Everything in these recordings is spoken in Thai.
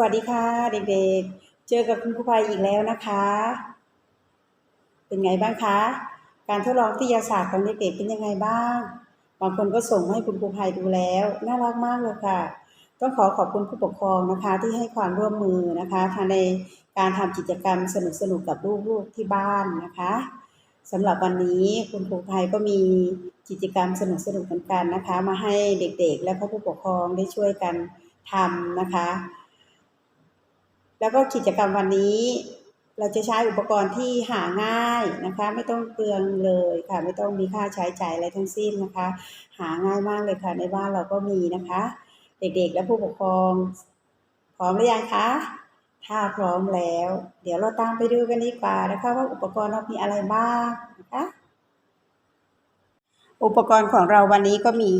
วัสดีค่ะเด็กๆ เจอกับคุณครูภัยอีกแล้วนะคะ เป็นไงบ้างคะ การทดลองวิทยาศาสตร์ของเด็กๆเป็นยังไงบ้าง บางคนก็ส่งมาให้คุณครูภัยดูแล้ว น่ารักมากเลยค่ะ ต้องขอขอบคุณผู้ปกครองนะคะ ที่ให้ความร่วมมือนะคะทางในการทำกิจกรรมสนุกๆกับลูกๆที่บ้านนะคะสำหรับวันนี้คุณครูภัยก็มีกิจกรรมสนุกๆเหมือนกันนะคะ มาให้เด็กๆ และผู้ปกครองได้ช่วยกันทำนะคะ แล้วก็กิจกรรมวันนี้เราจะใช้อุปกรณ์ที่หาง่ายนะคะ ไม่ต้องเปลืองเลยค่ะ ไม่ต้องมีค่าใช้จ่ายอะไรทั้งสิ้นนะคะ หาง่ายมากเลยค่ะ ในบ้านเราก็มีนะคะ เด็กๆและผู้ปกครอง พร้อมหรือยังคะถ้าพร้อมแล้ว เดี๋ยวเราตามไปดูกันดีกว่านะคะ ว่าอุปกรณ์เรามีอะไรบ้างนะคะ อุปกรณ์ของเราวันนี้ก็มี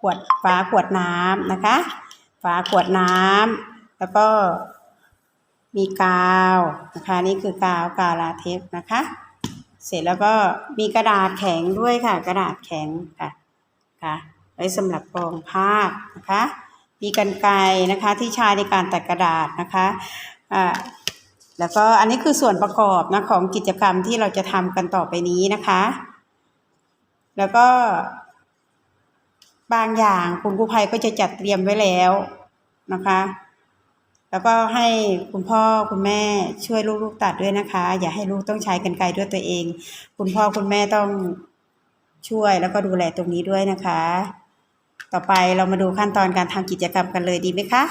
ขวดฝาขวดน้ำนะคะ ฝาขวดน้ำแล้วก็ มีกาวนะคะนี่คือกาวกาวลาเทปนะคะ เสร็จแล้วก็มีกระดาษแข็งด้วยค่ะ กระดาษแข็งค่ะค่ะไว้สำหรับกรองภาพนะคะ มีกันไกรนะคะที่ใช้ในการตัดกระดาษนะคะอ่าแล้วก็อันนี้คือส่วนประกอบนะของกิจกรรมที่เราจะทำกันต่อไปนี้นะคะ แล้วก็ บางอย่างคุณกู้ภัยก็จะจัดเตรียมไว้แล้วนะคะ แล้วก็ให้คุณพ่อคุณแม่ช่วยลูกๆตัดด้วยนะคะ อย่าให้ลูกต้องใช้กันไกรด้วยตัวเอง คุณพ่อคุณแม่ต้องช่วยแล้วก็ดูแลตรงนี้ด้วยนะคะ ต่อไปเรามาดูขั้นตอนการทำกิจกรรมกันเลยดีไหมคะ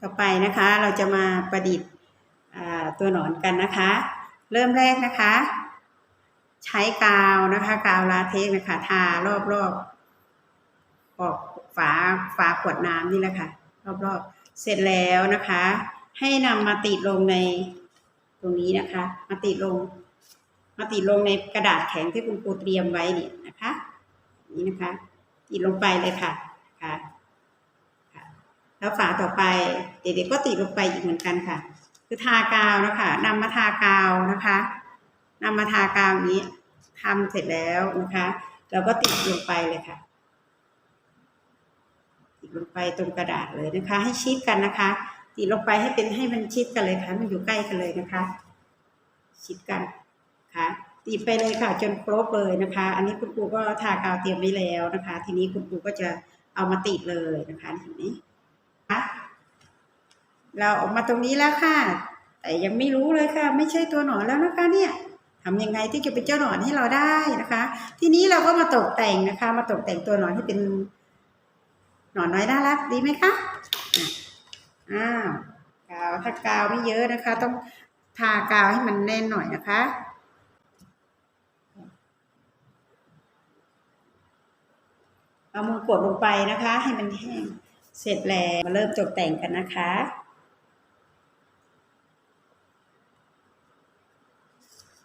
ต่อไปนะคะเราจะมาประดิษฐ์ตัวหนอนกันนะคะ เริ่มแรกนะคะ ใช้กาวนะคะ กาวลาเทกนะคะ ทารอบๆออกฝาฝาขวดน้ำนี่แหละค่ะ รอบๆ เสร็จแล้วนะคะ ให้นำมาติดลงในตรงนี้นะคะ มาติดลง มาติดลงในกระดาษแข็งที่คุณครูเตรียมไว้เนี่ยนะคะ นี่นะคะ ติดลงไปเลยค่ะค่ะแล้วฝาต่อไปเด็กๆก็ติดลงไปอีกเหมือนกันค่ะ คือทากาวนะคะนำมาทากาวนะคะนำมาทากาวอย่างนี้ทำเสร็จแล้วนะคะ เราก็ติดลงไปเลยค่ะ ลงไปตรงกระดาษเลยนะคะ ให้ชิดกันนะคะติดลงไปให้เป็นให้มันชิดกันเลยค่ะ มันอยู่ใกล้กันเลยนะคะ ชิดกันค่ะติดไปเลยค่ะ จนครบเลยนะคะ อันนี้คุณครูก็ทากาวเตรียมไว้แล้วนะคะ ทีนี้คุณครูก็จะเอามาติดเลยนะคะเห็นไหมคะเราออกมาตรงนี้แล้วค่ะ แต่ยังไม่รู้เลยค่ะ ไม่ใช่ตัวหนอนแล้วนะคะ เนี่ยทำยังไงที่จะเป็นเจ้าหนอนให้เราได้นะคะ ทีนี้เราก็มาตกแต่งนะคะ มาตกแต่งตัวหนอนให้เป็น หนอนน้อยน่ารักดีไหมคะอ้าวกาวถ้ากาวไม่เยอะนะคะ ต้องทากาวให้มันแน่นหน่อยนะคะเอามือกดลงไปนะคะ ให้มันแห้งเสร็จแล้วมาเริ่มตกแต่งกันนะคะ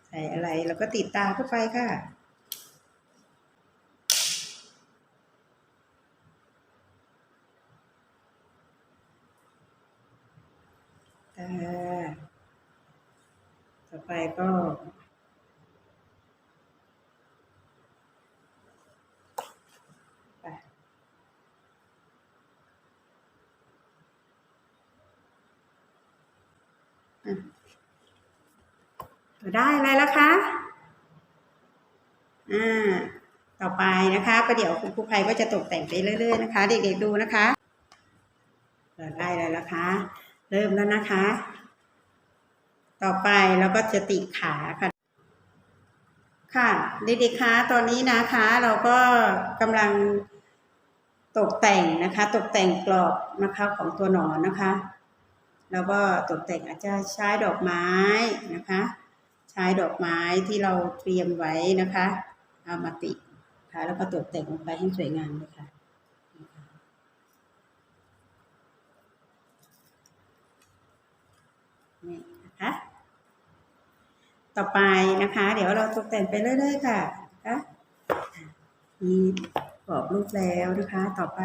ใส่อะไรแล้วก็ติดตาเข้าไปค่ะ ตาต่อ ไปก็ไปได้อะไรแล้วคะ อ่า ต่อไปนะคะประเดี๋ยวคุณครูภัยก็จะตกแต่งไปเรื่อยๆนะคะ เด็กๆดูนะคะ ได้แล้วคะ เริ่มแล้วนะคะ ต่อไปเราก็จะติดขาค่ะ ค่ะเด็กๆคะตอนนี้นะคะ เราก็กำลังตกแต่งนะคะ ตกแต่งกรอบนะคะของตัวหนอนนะคะ แล้วก็ตกแต่งอาจจะใช้ดอกไม้นะคะ ใช้ดอกไม้ที่เราเตรียมไว้นะคะเอามาติดค่ะแล้วก็ตกแต่งลงไปให้สวยงามเลยค่ะนี่นะคะ ต่อไปนะคะ เดี๋ยวเราตกแต่งไปเรื่อยๆค่ะนะมีกรอบรูปแล้วนะคะ ต่อไป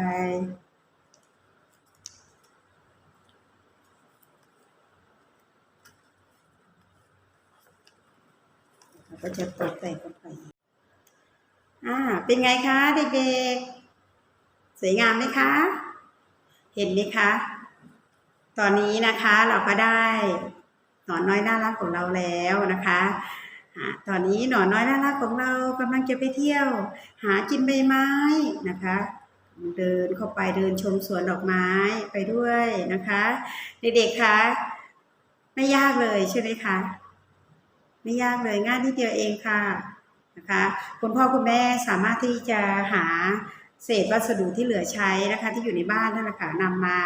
เราก็จะตกแต่งกันไปอ่า เป็นไงคะเด็กๆ สวยงามไหมคะ เห็นไหมคะ ตอนนี้นะคะเราก็ได้ หนอนน้อยน่ารักของเราแล้วนะคะตอนนี้หนอนน้อยน่ารักของเรากำลังจะไปเที่ยว หากินใบไม้นะคะ เดินเข้าไปเดินชมสวนดอกไม้ไปด้วยนะคะเด็กๆคะไม่ยากเลยใช่ไหมคะไม่ยากเลยง่ายนิดเดียวเองค่ะนะคะคุณพ่อคุณแม่สามารถที่จะหาเศษวัสดุที่เหลือใช้นะคะ ที่อยู่ในบ้านนั่นแหละค่ะนำมา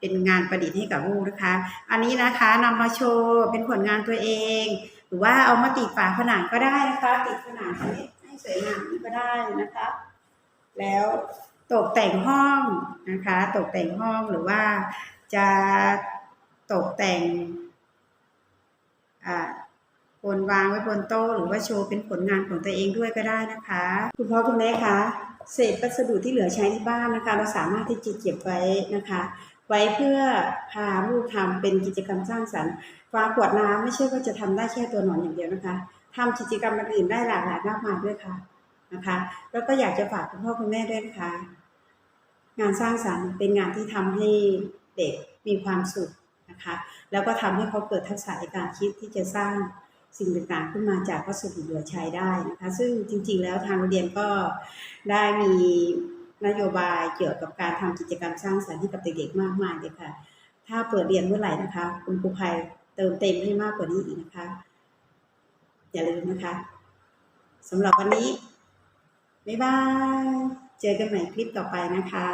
เป็นงานประดิษฐ์ให้กับลูกนะคะ อันนี้นะคะนำมาโชว์เป็นผลงานตัวเอง หรือว่าเอามาติดฝาผนังก็ได้นะคะ ติดผนังให้สวยงามก็ได้นะคะ แล้วตกแต่งห้องนะคะ ตกแต่งห้องหรือว่าจะตกแต่งอ่าบนวางไว้บนโต๊ะหรือว่าโชว์เป็นผลงานของตัวเองด้วยก็ได้นะคะ คุณพ่อคุณแม่คะเศษวัสดุที่เหลือใช้ที่บ้านนะคะ เราสามารถที่จะเก็บไว้นะคะ ไว้เพื่อพาลูกทำเป็นกิจกรรมสร้างสรรค์ฝาขวดน้ำไม่ใช่ว่าจะทำได้แค่ตัวหนอนอย่างเดียวนะคะทำกิจกรรมอื่นได้หลากหลายมากมายด้วยค่ะนะคะ แล้วก็อยากจะฝากคุณพ่อคุณแม่ด้วยนะคะ งานสร้างสรรค์เป็นงานที่ทำให้เด็กมีความสุขนะคะ แล้วก็ทำให้เขาเกิดทักษะในการคิดที่จะสร้างสิ่งต่างๆขึ้นมาจากวัสดุเหลือใช้ได้นะคะ ซึ่งจริงๆ แล้วทางโรงเรียนก็ได้มี นโยบายเกี่ยวกับการทำกิจกรรมสร้างสรรค์ให้กับเด็กๆมากมายเลยค่ะ ถ้าเปิดเรียนเมื่อไหร่นะคะ คุณครูภัยเติมเต็มให้มากกว่านี้อีกนะคะ อย่าลืมนะคะสำหรับวันนี้ บ๊ายบาย เจอกันใหม่คลิปต่อไปนะคะ